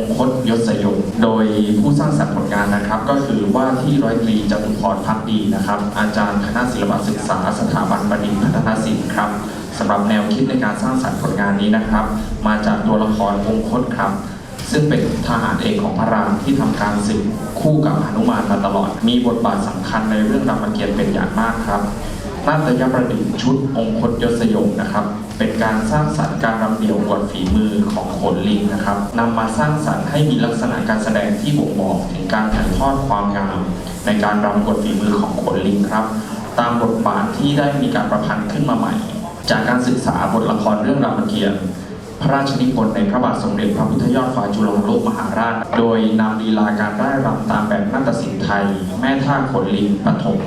องคตยศยงโดยผู้สร้างสรรค์ผลงานนะครับ ก็คือว่าที่ร้อยตรีจตุพรพักดีนะครับ อาจารย์คณะศิลปศึกษา สถาบันบัณฑิตพัฒนศิลป์ครับสำหรับแนวคิดในการสร้างสรรค์ผลงานนี้นะครับ มาจากตัวละครองคตครับซึ่งเป็นทหารเอกของพระรามที่ทำการศึกคู่กับหนุมานมาตลอด มีบทบาทสำคัญในเรื่องรามเกียรติ์เป็นอย่างมากครับนาฏยประดิษฐ์ชุดองคตยศยงนะครับ เป็นการสร้างสรรค์การรำเดี่ยวอวดฝีมือของขนลิงนะครับนำมาสร้างสรรค์ให้มีลักษณะการแสดงที่บ่งบอกถึงการถ่ายทอดความงาม ในการรำอวดฝีมือของขนลิงครับ ตามบทบาทที่ได้มีการประพันธ์ขึ้นมาใหม่ จากการศึกษาบทละครเรื่องรามเกียรติ์พระราชนิพนธ์ในพระบาทสมเด็จพระพุทธยอดฟ้าจุฬาโลกมหาราช โดยนำลีลาการร่ายรำตามแบบนาฏศิลป์ไทย แม่ท่าขนลิงปฐม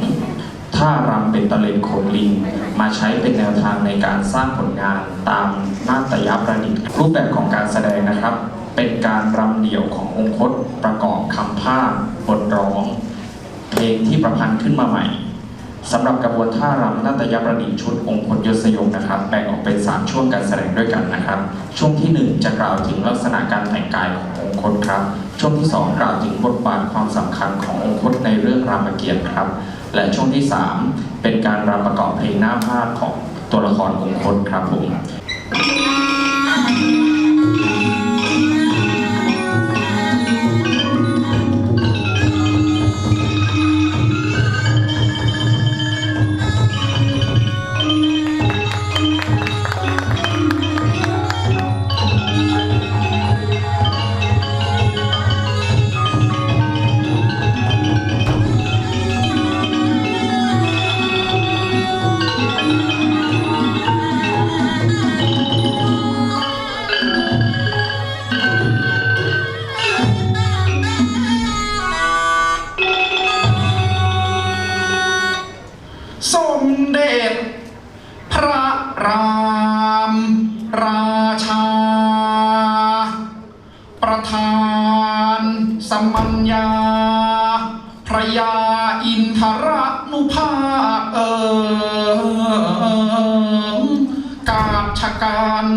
ท่ารำเป็นตะเลนขนลิง มาใช้เป็นแนวทางในการสร้างผลงานตามนาฏยประดิษฐ์รูปแบบของการแสดงนะครับ เป็นการรำเดี่ยวขององคตประกอบคำภาคบทร้อง เพลงที่ประพันธ์ขึ้นมาใหม่สำหรับกระบวนท่ารำนาฏยประดิษฐ์ชุดองค์พลยศยงนะครับ แบ่งออกเป็น 3 ช่วงการแสดงด้วยกันนะครับ ช่วงที่ 1 จะกล่าวถึงลักษณะการแต่งกายขององค์พลครับ ช่วงที่ 2 กล่าวถึงบทบาทความสำคัญขององค์พลในเรื่องรามเกียรติครับ และช่วงที่ 3 เป็นการรำประกอบเพลงหน้าภาดของตัวละครองค์พลครับผม ราชา ประธานสมัญญา พระยาอินทรนุภาพเอิมกาบชกัน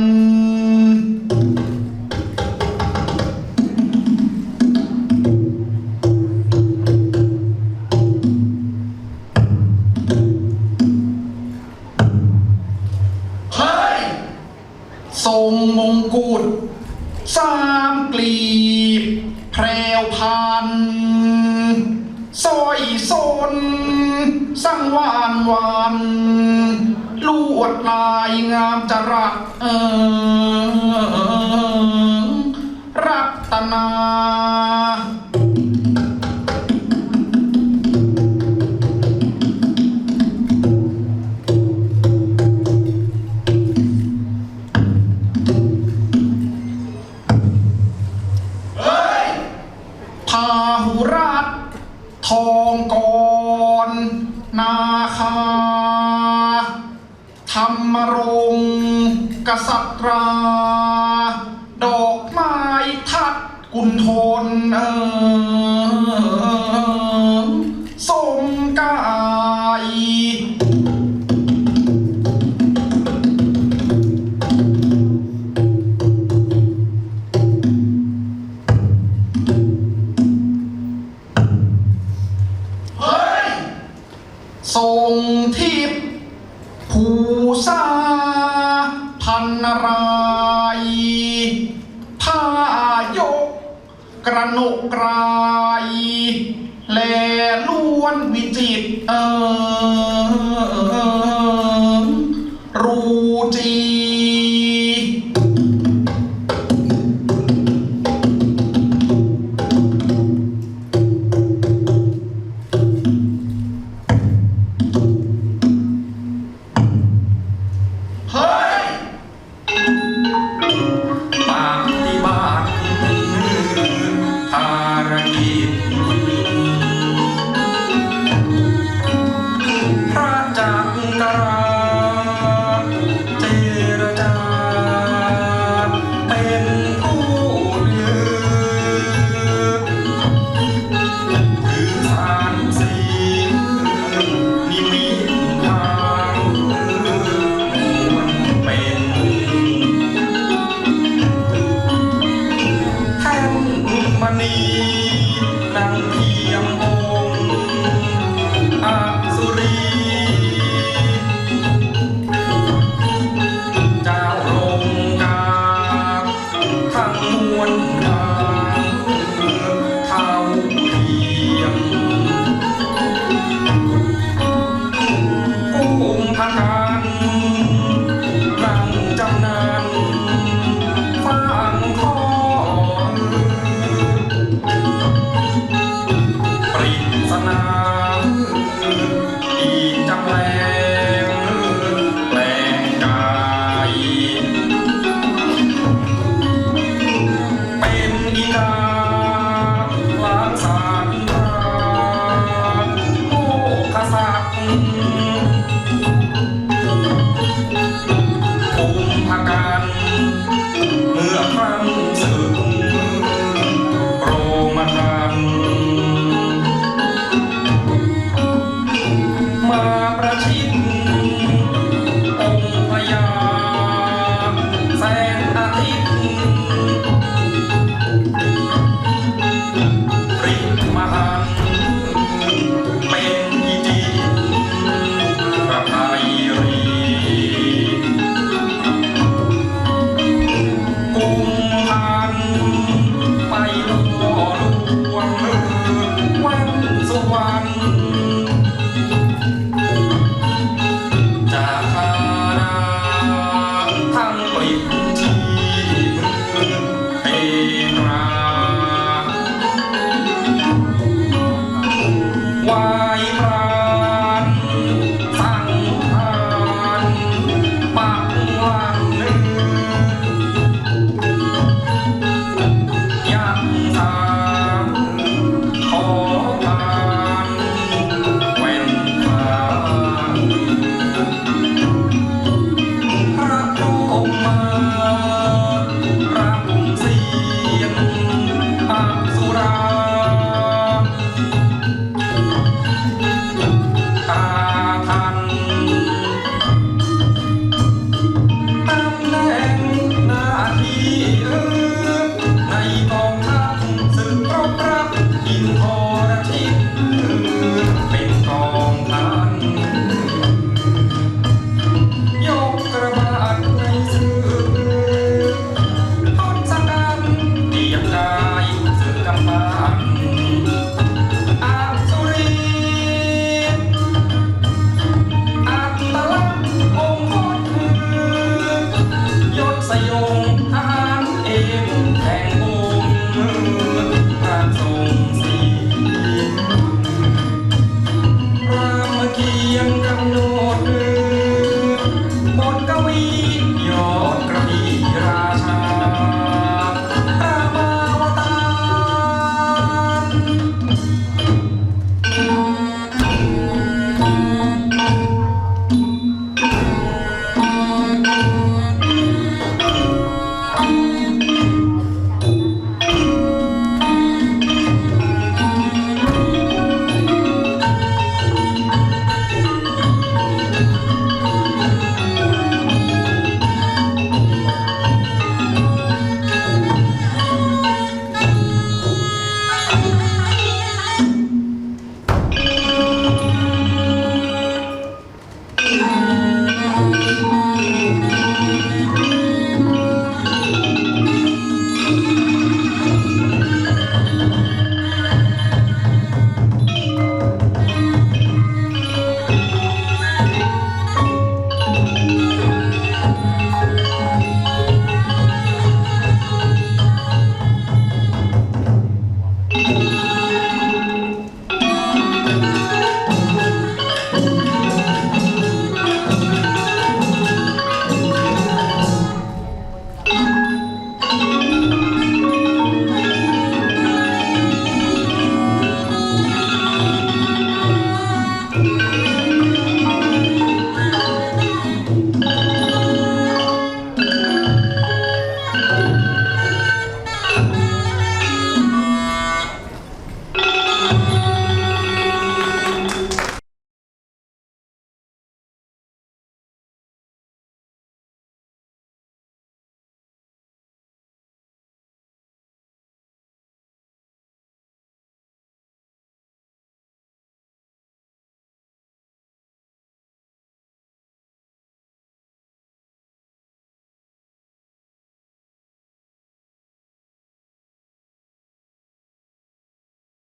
สังวานวานลวดลายงามจรัสเออรัตนา กุนทนเออสมกายเฮ้ยทรงทิพย์ภูษาพั นุกรายแลล้วนวิจิตเออรูจี